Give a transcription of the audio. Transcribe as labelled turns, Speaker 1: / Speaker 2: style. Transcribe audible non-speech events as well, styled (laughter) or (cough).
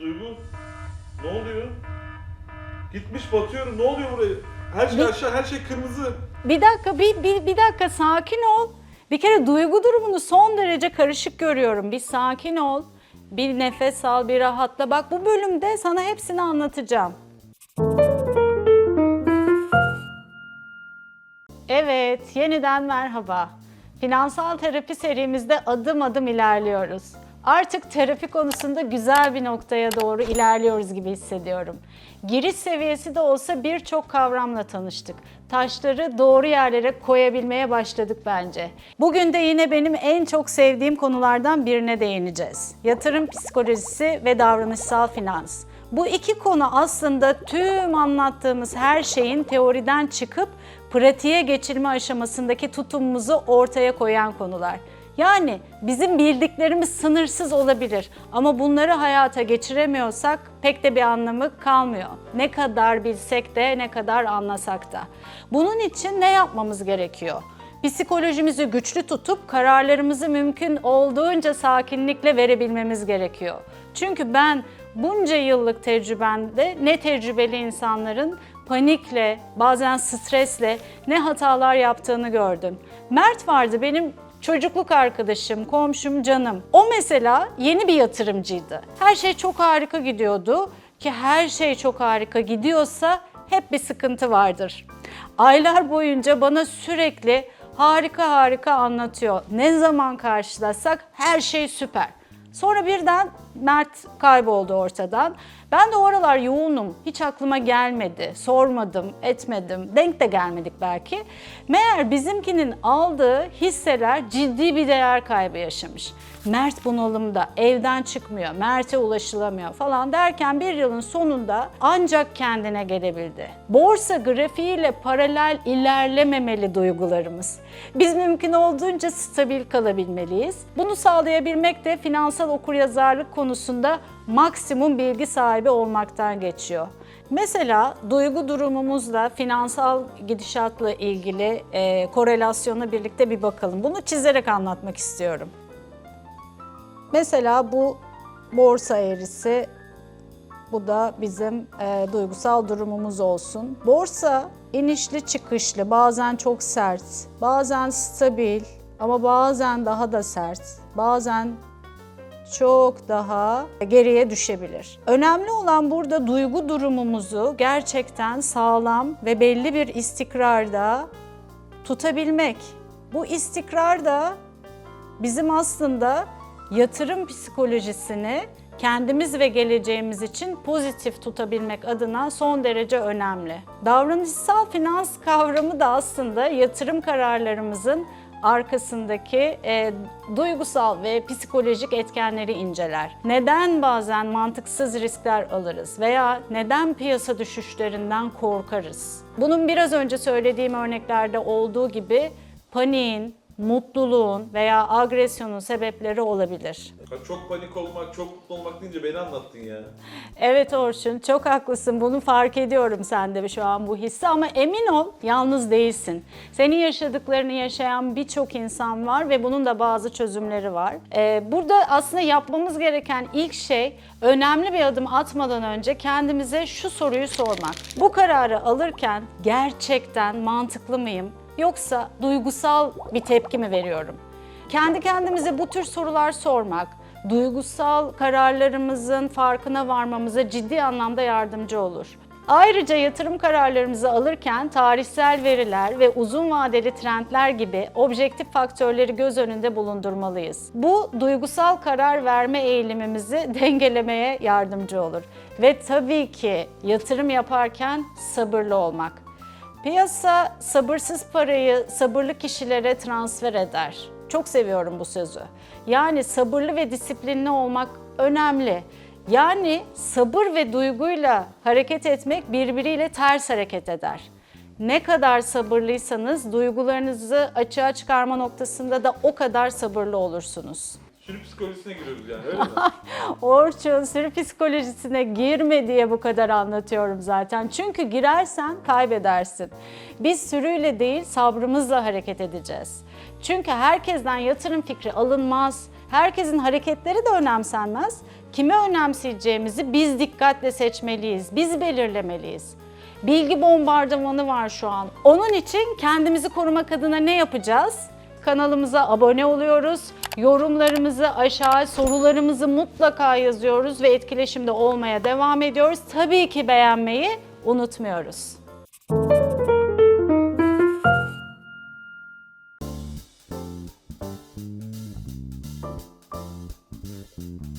Speaker 1: Duygu ne oluyor? Gitmiş batıyorum ne oluyor buraya? Her şey
Speaker 2: Bir-
Speaker 1: aşağı her şey kırmızı.
Speaker 2: Bir dakika, bir, bir, bir dakika sakin ol. Bir kere duygu durumunu son derece karışık görüyorum. Bir sakin ol, bir nefes al, bir rahatla. Bak bu bölümde sana hepsini anlatacağım. Evet, yeniden merhaba. Finansal terapi serimizde adım adım ilerliyoruz. Artık terapi konusunda güzel bir noktaya doğru ilerliyoruz gibi hissediyorum. Giriş seviyesi de olsa birçok kavramla tanıştık. Taşları doğru yerlere koyabilmeye başladık bence. Bugün de yine benim en çok sevdiğim konulardan birine değineceğiz. Yatırım psikolojisi ve davranışsal finans. Bu iki konu aslında tüm anlattığımız her şeyin teoriden çıkıp pratiğe geçilme aşamasındaki tutumumuzu ortaya koyan konular. Yani bizim bildiklerimiz sınırsız olabilir ama bunları hayata geçiremiyorsak pek de bir anlamı kalmıyor. Ne kadar bilsek de ne kadar anlasak da. Bunun için ne yapmamız gerekiyor? Psikolojimizi güçlü tutup kararlarımızı mümkün olduğunca sakinlikle verebilmemiz gerekiyor. Çünkü ben bunca yıllık tecrübemde ne tecrübeli insanların panikle, bazen stresle ne hatalar yaptığını gördüm. Mert vardı benim çocukluk arkadaşım, komşum, canım. O mesela yeni bir yatırımcıydı. Her şey çok harika gidiyordu ki her şey çok harika gidiyorsa hep bir sıkıntı vardır. Aylar boyunca bana sürekli harika harika anlatıyor. Ne zaman karşılaşsak her şey süper. Sonra birden Mert kayboldu ortadan. Ben de o aralar yoğunum. Hiç aklıma gelmedi. Sormadım, etmedim. Denk de gelmedik belki. Meğer bizimkinin aldığı hisseler ciddi bir değer kaybı yaşamış. Mert bunalımda, evden çıkmıyor, Mert'e ulaşılamıyor falan derken bir yılın sonunda ancak kendine gelebildi. Borsa grafiğiyle paralel ilerlememeli duygularımız. Biz mümkün olduğunca stabil kalabilmeliyiz. Bunu sağlayabilmek de finansal okuryazarlık konusunda maksimum bilgi sahibi olmaktan geçiyor. Mesela duygu durumumuzla finansal gidişatla ilgili e, korelasyona birlikte bir bakalım. Bunu çizerek anlatmak istiyorum. Mesela bu borsa eğrisi, bu da bizim e, duygusal durumumuz olsun. Borsa inişli çıkışlı, bazen çok sert, bazen stabil ama bazen daha da sert, bazen çok daha geriye düşebilir. Önemli olan burada duygu durumumuzu gerçekten sağlam ve belli bir istikrarda tutabilmek. Bu istikrar da bizim aslında yatırım psikolojisini kendimiz ve geleceğimiz için pozitif tutabilmek adına son derece önemli. Davranışsal finans kavramı da aslında yatırım kararlarımızın arkasındaki e, duygusal ve psikolojik etkenleri inceler. Neden bazen mantıksız riskler alırız veya neden piyasa düşüşlerinden korkarız? Bunun biraz önce söylediğim örneklerde olduğu gibi paniğin, mutluluğun veya agresyonun sebepleri olabilir.
Speaker 1: Çok panik olmak, çok mutlu olmak deyince beni anlattın ya.
Speaker 2: Evet Orçun, çok haklısın. Bunu fark ediyorum sende şu an bu hissi ama emin ol yalnız değilsin. Senin yaşadıklarını yaşayan birçok insan var ve bunun da bazı çözümleri var. Ee, burada aslında yapmamız gereken ilk şey önemli bir adım atmadan önce kendimize şu soruyu sormak. Bu kararı alırken gerçekten mantıklı mıyım yoksa duygusal bir tepki mi veriyorum? Kendi kendimize bu tür sorular sormak, duygusal kararlarımızın farkına varmamıza ciddi anlamda yardımcı olur. Ayrıca yatırım kararlarımızı alırken tarihsel veriler ve uzun vadeli trendler gibi objektif faktörleri göz önünde bulundurmalıyız. Bu duygusal karar verme eğilimimizi (laughs) dengelemeye yardımcı olur. Ve tabii ki yatırım yaparken sabırlı olmak. Piyasa sabırsız parayı sabırlı kişilere transfer eder. Çok seviyorum bu sözü. Yani sabırlı ve disiplinli olmak önemli. Yani sabır ve duyguyla hareket etmek birbiriyle ters hareket eder. Ne kadar sabırlıysanız duygularınızı açığa çıkarma noktasında da o kadar sabırlı olursunuz.
Speaker 1: Sürü psikolojisine giriyoruz yani öyle mi? (laughs)
Speaker 2: Orçun sürü psikolojisine girme diye bu kadar anlatıyorum zaten. Çünkü girersen kaybedersin. Biz sürüyle değil sabrımızla hareket edeceğiz. Çünkü herkesten yatırım fikri alınmaz. Herkesin hareketleri de önemsenmez. Kimi önemseyeceğimizi biz dikkatle seçmeliyiz, biz belirlemeliyiz. Bilgi bombardımanı var şu an. Onun için kendimizi korumak adına ne yapacağız? Kanalımıza abone oluyoruz. Yorumlarımızı aşağı, sorularımızı mutlaka yazıyoruz ve etkileşimde olmaya devam ediyoruz. Tabii ki beğenmeyi unutmuyoruz. Thank you.